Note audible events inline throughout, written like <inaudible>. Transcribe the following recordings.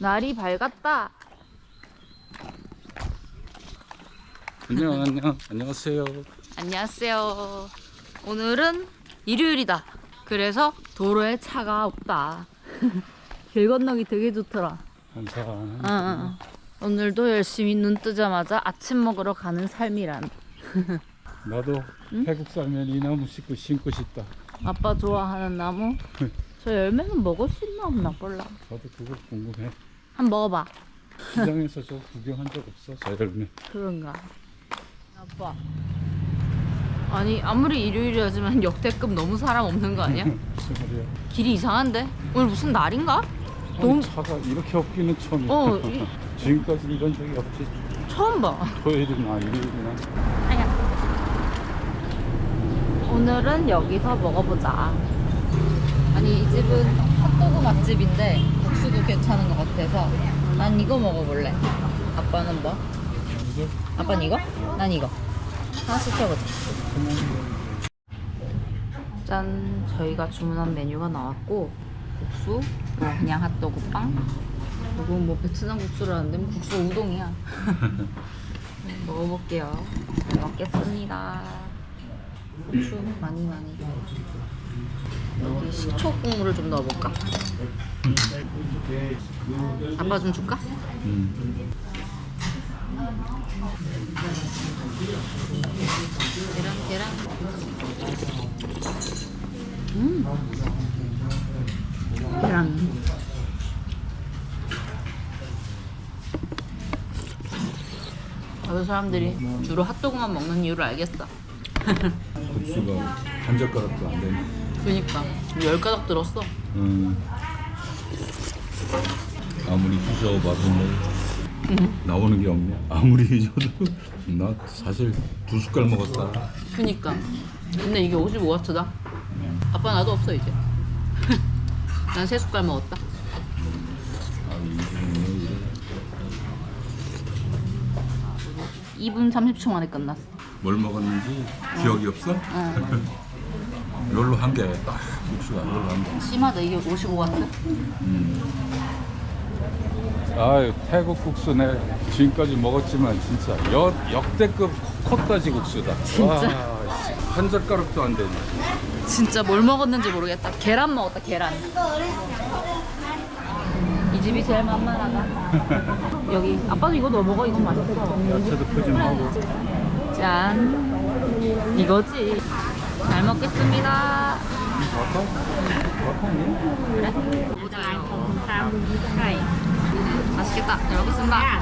날이 밝았다. 안녕 안녕 안녕하세요. 안녕하세요. 오늘은 일요일이다. 그래서 도로에 차가 없다. <laughs> 길 건너기 되게 좋더라. 감사. 응, 응. 오늘도 열심히 눈 뜨자마자 아침 먹으러 가는 삶이란. <laughs> 나도 태국 살면 이 나무 씻고 심고 싶다. 아빠 좋아하는 나무? <laughs> 저 열매는 먹을 수 있나 없나 몰라. 저도 그거 궁금해. 한번 먹어봐. 시장에서 저 구경한 적 없어. 저 열매. 그런가. 아빠. 아니 아무리 일요일이라지만 <laughs> 역대급 너무 사람 없는 거 아니야? <laughs> 무슨 말이야? 길이 이상한데? 오늘 무슨 날인가? 아니, 너무 차가 이렇게 없기는 처음이야. 어, <laughs> 이- 지금까지 이런 적이 없지. 처음 봐. 토요일이나 일요일이나. 오늘은 여기서 먹어보자. 아니 이 집은 핫도그 맛집인데 괜찮은 것 같아서 난 이거 먹어볼래. 아빠는 뭐? 아빠는 이거? 난 이거. 하나 시켜보자. 짠, 저희가 주문한 메뉴가 나왔고 국수, 뭐 그냥 핫도그 빵. 이거 뭐 베트남 국수라는데 뭐 국수 우동이야. 네, <laughs> 먹어볼게요. 잘 먹겠습니다. 고추 많이 많이. 여기 식초 국물을 좀 넣어볼까? 아빠 좀 줄까? 음. 계란 계란. 음. 계란. 여기 사람들이 주로 핫도그만 먹는 이유를 알겠어. 국수가 한 젓가락도 안 되네. 그니까 열 가닥 들었어. 음. 아무리 부셔봐도 뭐 나오는 게 없네. 아무리 줘도 나 사실 두 숟갈 먹었다. 그니까. 근데 이게 55와트다. 아빠 나도 없어 이제. <laughs> 난 세 숟갈 먹었다. 아, 이게 2분 30초 만에 끝났어. 뭘 먹었는지 기억이 없어? 응. <laughs> 이걸로 한 개, 딱 육수가 이걸로 한 개. 심하다 이게 55와트. 음. 아유 태국 국수 내 지금까지 먹었지만 진짜 역 역대급 콧다지 국수다. 진짜? 와, 씨, 한 젓가락도 안 되네. 진짜 뭘 먹었는지 모르겠다. 계란 먹었다, 계란. 이 집이 제일 만만하다. <laughs> 여기 아빠도 이거 넣어 먹어. 이거 맛있어. 야채도 푸짐하고. 짠. 이거지. 잘 먹겠습니다. 그래? 맛있겠다. 잘 먹겠습니다.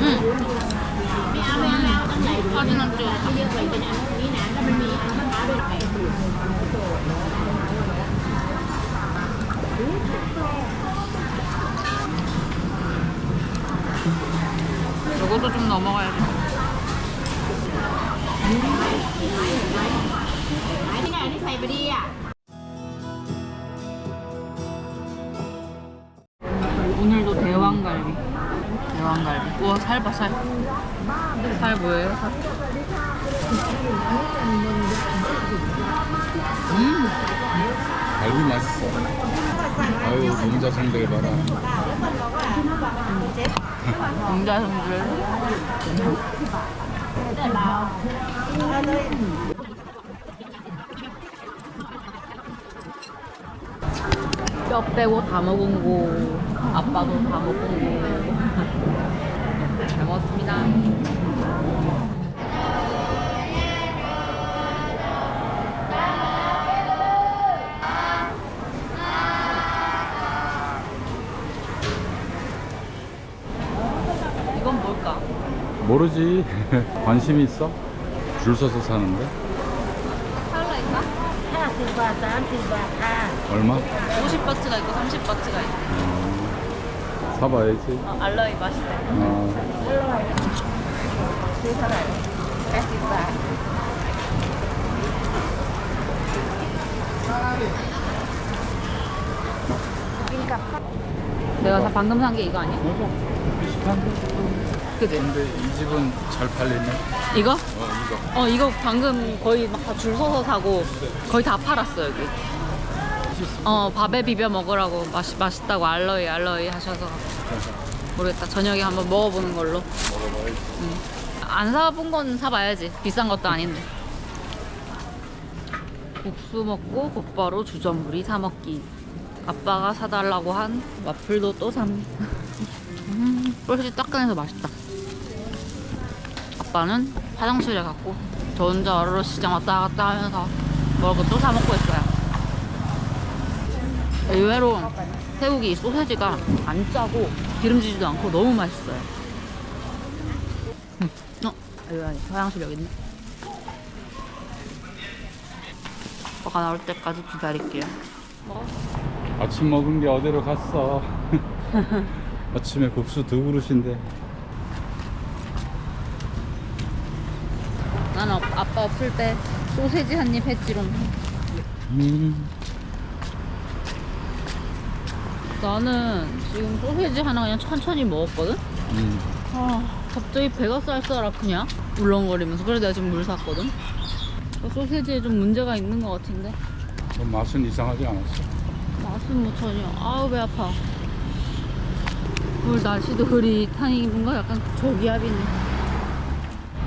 음. 이것도 좀 넘어가야 돼. 오늘도 대왕갈비. 대왕갈비. 우와, 살 봐, 살. 살 뭐예요, 살? 음, 갈비 맛있어. 아유 농자성들 봐라. 공자성줄. 뼈 빼고 다 먹은 거, 아빠도 다 먹은 거. 잘 먹었습니다. 이건 뭘까? 모르지. <laughs> 관심이 있어? 줄 서서 사는데? 살라인가? 50บาท30บาทค่ะ 얼마? 50바트가 있고 30바트가 있고 아, 사봐야지. 어, 알로이 맛있대 아, 내가 사- 방금 산 게 이거 아니야? 그지? 근데 이 집은 잘 팔리네. 이거? 어, 이거. 어 이거 방금 거의 막 다 줄 서서 사고 네. 거의 다 팔았어 여기 어. 어 밥에 비벼 먹으라고 맛 맛있다고 알로이 알로이 하셔서 모르겠다. 저녁에 한번 먹어보는 걸로. 먹어봐야지. 안 사본 건 사봐야지. 비싼 것도 아닌데. 국수 먹고 곧바로 주전부리 사 먹기. 아빠가 사달라고 한 와플도 또 삼. 음, 꿀이 따끈해서 맛있다. 아빠는 화장실에 갔고 저 혼자 어르르 시장 왔다 갔다 하면서 먹을 거 또 사 먹고 있어요 의외로 새우기 소세지가 안 짜고 기름지지도 않고 너무 맛있어요 어? 여기 화장실 여기 있네 아빠가 나올 때까지 기다릴게요 뭐? 아침 먹은 게 어디로 갔어? <laughs> 아침에 국수 두 그릇인데. 나는 아- 아빠 없을 때 소세지 한 입 했지롱 음. 나는 지금 소세지 하나 그냥 천천히 먹었거든? 음. 아 갑자기 배가 쌀쌀 아프냐? 울렁거리면서 그래서 내가 지금 물 샀거든? 그 소세지에 좀 문제가 있는 것 같은데 뭐 맛은 이상하지 않았어. 맛은 뭐 전혀 아우 배 아파 오늘 날씨도 흐릿하니 뭔가 약간 저기압이네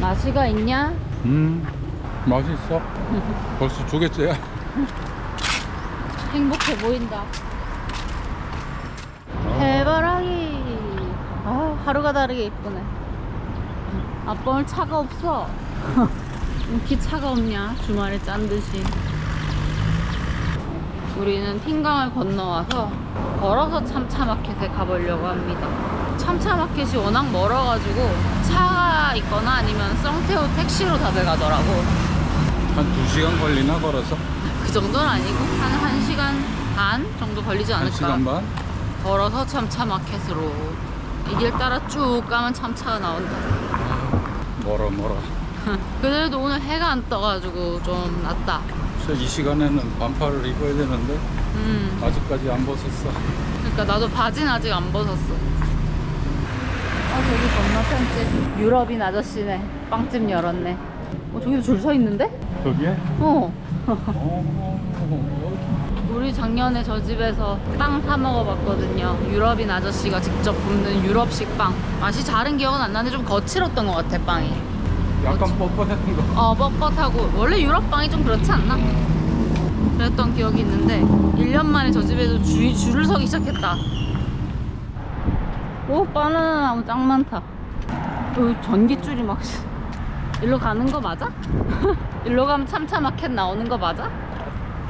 맛이가 있냐? 음. 맛있어. <laughs> 벌써 두 개째야. 행복해 보인다 해바라기 아 하루가 다르게 이쁘네. 아빠 오늘 차가 없어. <laughs> 이렇게 차가 없냐? 주말에 짠 듯이. 우리는 핑강을 건너와서 걸어서 참차마켓에 가보려고 합니다. 참차마켓이 워낙 멀어가지고 차가 있거나 아니면 썽태우 택시로 다들 가더라고. 한두 시간 걸리나 걸어서? 그 정도는 아니고 한 1시간 반 정도 걸리지 한 않을까? 시간 반? 걸어서 참차 마켓으로. 이 길 따라 쭉 가면 참차가 나온다. 멀어 멀어. <laughs> 그래도 오늘 해가 안 떠가지고 좀 낫다. 그래서 이 시간에는 반팔을 입어야 되는데 음. 아직까지 안 벗었어. 그러니까 나도 바지는 아직 안 벗었어. 아 저기 건너편집. 유럽인 아저씨네. 빵집 열었네. 어 저기도 줄 서 있는데? 거기에? 어. <laughs> 어, 우리 작년에 저 집에서 빵 사 먹어봤거든요. 유럽인 아저씨가 직접 굽는 유럽식 빵. 맛이 다른 기억은 안 나는데 좀 거칠었던 것 같아, 빵이. 약간 뻣뻣했던 거. 어, 뻣뻣하고. 원래 유럽 빵이 좀 그렇지 않나? 그랬던 기억이 있는데, 1년 만에 저 집에도 줄, 줄을 서기 시작했다. 오, 바나나 나무 짱 많다. 어, 전기줄이 막. <laughs> 일로 가는 거 맞아? <laughs> 일로 가면 참차 마켓 나오는 거 맞아?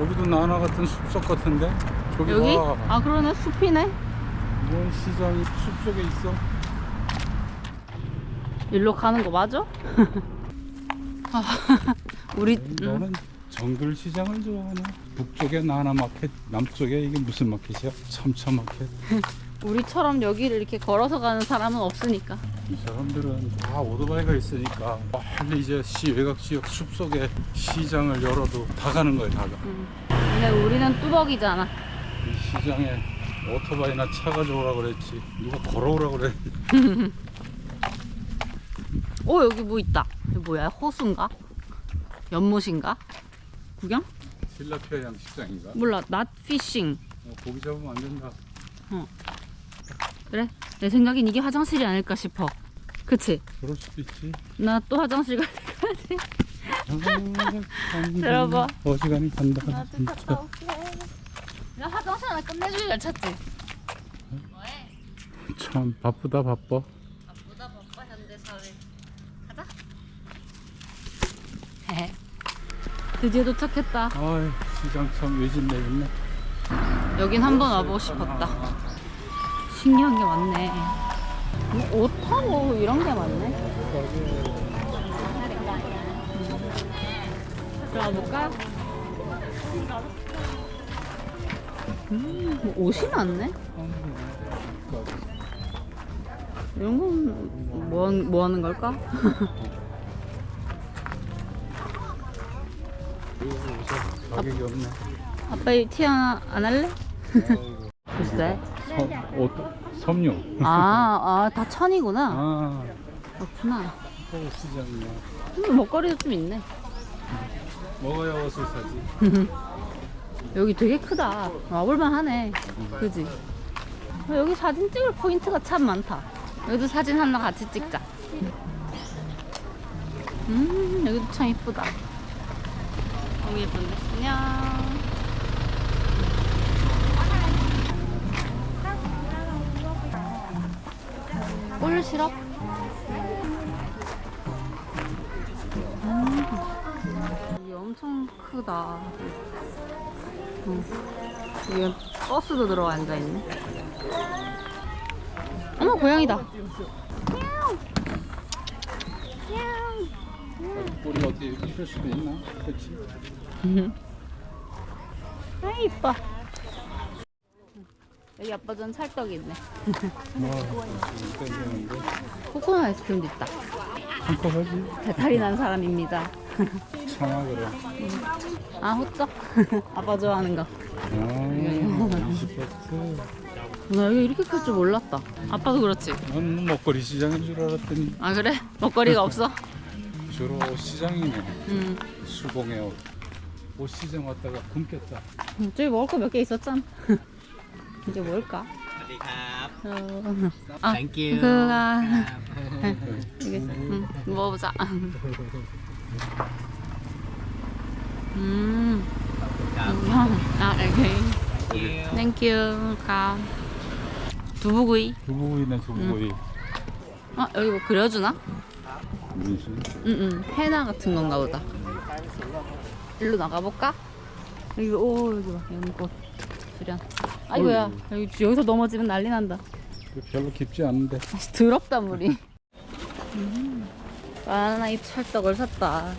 여기도 나나 같은 숲속 같은데? 저기 여기? 봐. 아, 그러네. 숲이네. 뭔 시장이 숲속에 있어? 일로 가는 거 맞아? <laughs> 아, 우리 음, 너는 정글 시장을 좋아하네. 북쪽에 나나 마켓, 남쪽에 이게 무슨 마켓이야? 참차 마켓. <laughs> 우리처럼 여기를 이렇게 걸어서 가는 사람은 없으니까. 이 사람들은 다 오토바이가 있으니까 빨리 이제 시 외곽 지역 숲 속에 시장을 열어도 다 가는 거야 다 가. 음. 근데 우리는 뚜벅이잖아. 이 시장에 오토바이나 차 가 져오라 그랬지 누가 걸어오라 그래 오 <laughs> 여기 뭐 있다. 이거 뭐야? 호수인가? 연못인가? 구경? 필라피아 양식장인가? 몰라. 낫 피싱. 어, 고기 잡으면 안 된다 그래? 내 생각엔 이게 화장실이 아닐까 싶어. 그치? 그럴 수도 있지 나 또 화장실 가야 될것 같아. 들어봐. 어지간히 간다 나도 갔다 올게. 나 화장실 하나 끝내주기 잘 찾지? 뭐해? 참 바쁘다 바빠 바쁘다 바빠 현대사회 가자 헤헤 드디어 도착했다 아이 시장 참 외진 내겠네 여긴 한번 와보고 싶었다 신기한 게 많네 뭐 옷하고 이런 게 많네 들어가 볼까? 음, 뭐 옷이 많네 이런 건 뭐, 뭐 하는 걸까? 가격이 <laughs> 없네 아빠 티 하나 안 할래? 글쎄. <laughs> 섬, 옷, 섬유 아, 아, <laughs> 다 천이구나. 아 그렇구나. 서울 시장이야 근데 먹거리도 좀 있네. 먹어야 옷을 사지 여기 되게 크다. 와볼만 하네. 그지? 어, 여기 사진 찍을 포인트가 참 많다. 여기도 사진 하나 같이 찍자. 음, 여기도 참 이쁘다. 너무 예쁜데? 안녕. 꿀 시럽? 음, 엄청 크다. 응. 여기 버스도 들어와 앉아있네. 어머, 고양이다. 우리 어떻게 필 수도 있나? 그렇지. <laughs> 아, 이뻐. 여기 아빠 전 찰떡이 있네. 뭐 땡기는데 코코넛 아이스크림도 있다. 한컵 하지? 배탈이 난 사람입니다. 참아 그래. 아, 호떡? <laughs> 아빠 좋아하는 거. 아, 20바트. 나 여기 이렇게 클 줄 몰랐다. 아빠도 그렇지. 난 먹거리 시장인 줄 알았더니 아, 그래? 먹거리가 없어? <laughs> 주로 옷 시장이네. 응. 수공예 옷. 옷 시장 왔다가 굶겠다. 음, 저기 먹을 거 몇 개 있었잖아. <laughs> 이제 뭘까? 어, 아, Thank you. 그가 <laughs> 이게 음, 먹어보자. 음, 아, 오케이. 땡큐. 가. 두부구이. 두부구이네 두부구이. 아, 여기 뭐 그려주나? 무슨? 응응. 해나 같은 건가 보다. 일로 나가볼까? 여기 오 여기 봐 연꽃 수련. 아이고야 여기 여기서 넘어지면 난리 난다. 별로 깊지 않은데. 아, 더럽다 물이. 음. 바나나 잎 찰떡을 샀다.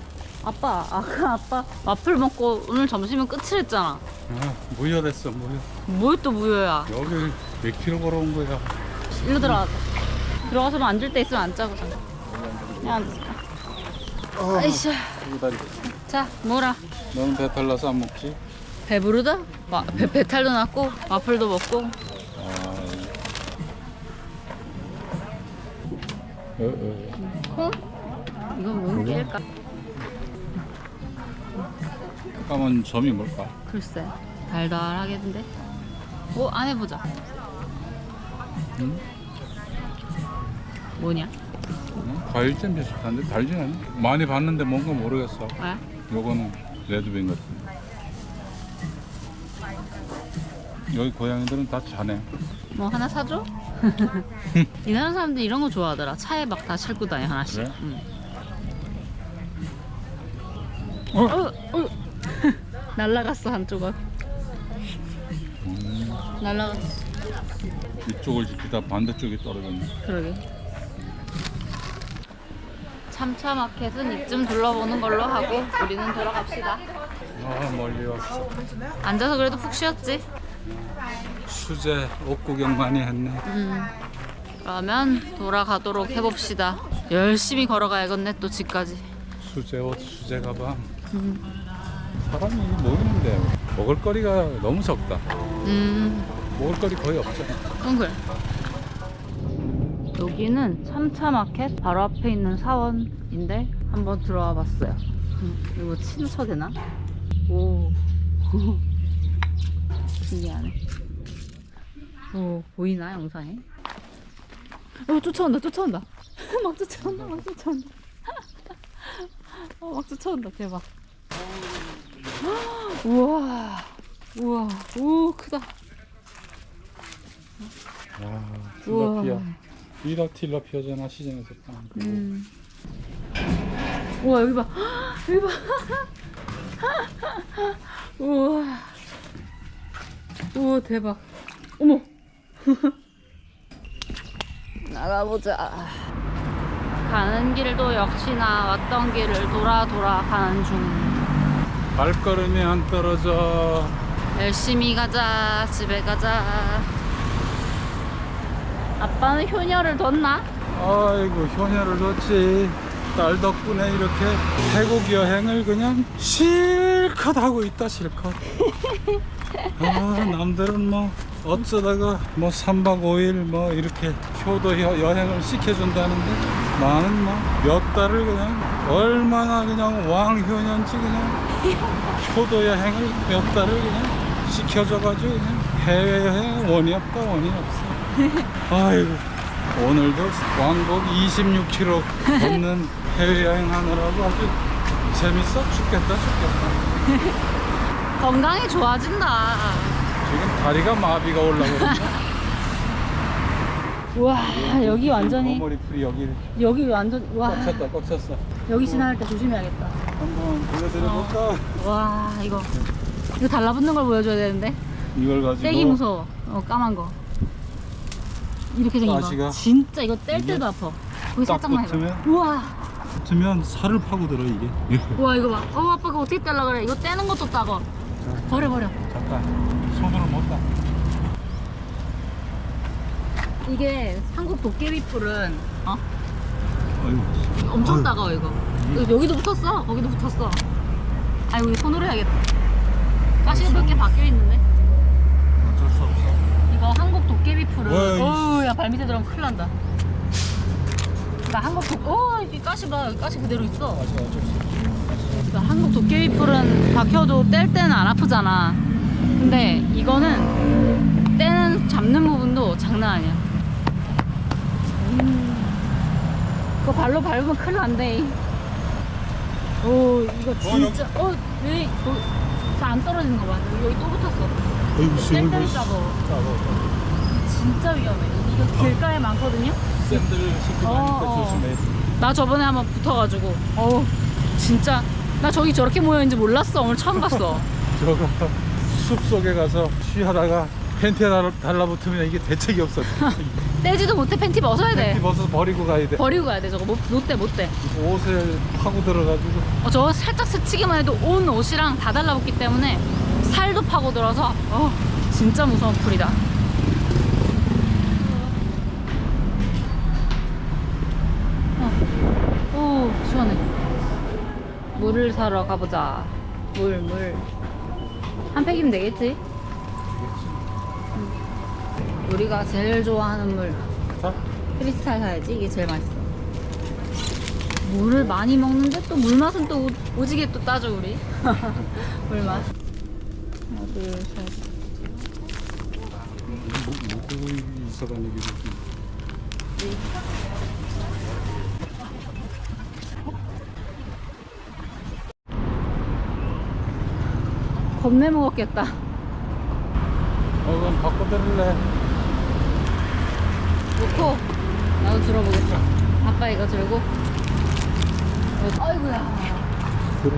아빠 아까 아빠 와플 먹고 오늘 점심은 끝이랬잖아. 아, 무효됐어 무효. 뭘 또 무효야? 여기 몇 킬로 걸어온 거야? 일로 들어가자. 들어가서 앉을 때 있으면 앉자고. 그냥 앉자. 아이씨. 두다리. 자 뭐라? 너는 배탈 나서 안 먹지? 배부르다? 와, 배, 배탈도 났고 와플도 먹고 아. 어, 어. 콩? 이건 뭔 게일까? 까만 점이 뭘까? 글쎄 달달하겠는데? 오, 안 해보자 응? 뭐냐? 응? 과일잼 비슷한데 달진 않아? 많이 봤는데 뭔가 모르겠어. 아? 요거는 레드빈 같은. 여기 고양이들은 다 자네. 뭐 하나 사줘? <laughs> 이 나라 사람들 이런 거 좋아하더라 차에 막 다 싣고 다녀 하나씩 그래? 응. 어? 어? 어? <laughs> 날라갔어 한 조각 음, 날라갔어 이쪽을 지키다 반대쪽이 떨어졌네. 그러게. 참차 마켓은 이쯤 둘러보는 걸로 하고 우리는 돌아갑시다. 아 멀리 왔어. 앉아서 그래도 푹 쉬었지? 수제 옷 구경 많이 했네. 음. 그러면 돌아가도록 해봅시다. 열심히 걸어가야겠네 또 집까지. 수제 옷, 수제 가방. 음. 사람이 모이는데 먹을거리가 너무 적다. 음. 먹을거리 거의 없잖아. 응 그래. 여기는 참차 마켓 바로 앞에 있는 사원인데 한번 들어와 봤어요. 음, 이거 친처 되나? 오. <laughs> 신기하네. 오, 보이나 영상에? 어, 쫓아온다, 쫓아온다. <laughs> 막 쫓아온다, 막 쫓아온다. <laughs> 어, 막 쫓아온다, 대박. <gasps> 우와, 우와, 오, 크다. 와, 우와. tilapia. 이다 틸라피아잖아 시장에서 파는 거. 음. 우와 여기 봐 <gasps> 여기 봐 <laughs> 우와 우와 대박 어머 <laughs> 나가보자 가는 길도 역시나 왔던 길을 돌아 돌아 가는 중 발걸음이 안 떨어져. 열심히 가자 집에 가자 아빠는 효녀를 뒀나? 아이고 효녀를 뒀지. 딸 덕분에 이렇게 태국 여행을 그냥 실컷 하고 있다 실컷. <laughs> 아 남들은 뭐 어쩌다가 뭐 3박 5일 뭐 이렇게 효도 여- 여행을 시켜준다는데 나는 뭐 몇 달을 그냥 얼마나 그냥 왕효년지 그냥 효도 여행을 몇 달을 그냥 시켜줘가지고 그냥 해외여행 원이 없다 원이 없어 <laughs> 아이고 오늘도 왕복 26km 걷는 해외여행 하느라고 아주 재밌어? 죽겠다 죽겠다. <laughs> 건강이 좋아진다. 지금 다리가 마비가 올라오거든요 <laughs> 와 여기 완전히 머리 풀이 여기 여기 완전 와. 꽉 찼다 꽉 찼어. 여기 지나갈 때 조심해야겠다. 한번 보여드려볼까? 와 이거. 이거 달라붙는 걸 보여줘야 되는데? 이걸 가지고 떼기 무서워. 어 까만 거. 이렇게 생긴 가시가 거. 진짜 이거 뗄 이게 때도 아파. 거기 딱 살짝만 해봐. 붙으면? 우와. 붙으면 살을 파고들어 이게 <laughs> 우와 이거 봐. 어 아빠 그거 어떻게 떼려 그래? 이거 떼는 것도 따가. 버려 버려. 잠깐 손으로 못다 이게 한국 도깨비 풀은 어? 아이고 엄청 아유. 따가워 이거. 이거 여기도 붙었어. 거기도 붙었어. 아이고 이거 손으로 해야겠다. 가시가 몇 개 박혀 있는데. 어쩔 수 없어 이거 한국 도깨비 풀은 와이씨. 어우 야 발 밑에 들어가면 큰일 난다. 나 한국 도 어, 이 가시 봐. 가시 그대로 있어. 없어 그러니까 한국 도깨비 풀은 박혀도 뗄 때는 안 아프잖아. 근데 이거는 떼는 잡는 부분도 장난 아니야. 음. 그거 발로 밟으면 큰일 난대. 오 이거 진짜 어 왜 잘안 떨어지는 거 봐. 여기 또 붙었어. 뗄 때는. 짜고 진짜 위험해. 이거 길가에 많거든요. 샌들 신고 어, 다니까 어. 조심해 나 저번에 한번 붙어가지고 어우 진짜 나 저기 저렇게 모여 있는지 몰랐어. 오늘 처음 봤어. <laughs> 저거 숲 속에 가서 쉬하다가 팬티에 달라, 달라붙으면 이게 대책이 없어 <laughs> 떼지도 못해 팬티 벗어야 돼. 팬티 벗어서 버리고 가야 돼 버리고 가야 돼 저거 못, 못돼 못돼 옷에 파고 들어가지고 어, 저거 살짝 스치기만 해도 온 옷이랑 다 달라붙기 때문에 살도 파고들어서 어 진짜 무서운 풀이다 어. 오 시원해 물을 사러 가보자 물 물 한 팩이면 되겠지? 음. 우리가 제일 좋아하는 물자 크리스탈 사야지 이게 제일 맛있어 물을 많이 먹는데 또 물 맛은 또 오- 오지게 또 따져 우리 물 맛 하나 둘 셋 먹고 있어 다니기도 겁내 먹었겠다. 어 그럼 바꿔드릴래? 놓고 나도 들어보겠어. 아빠 이거 들고. 어, 아이고야. 그래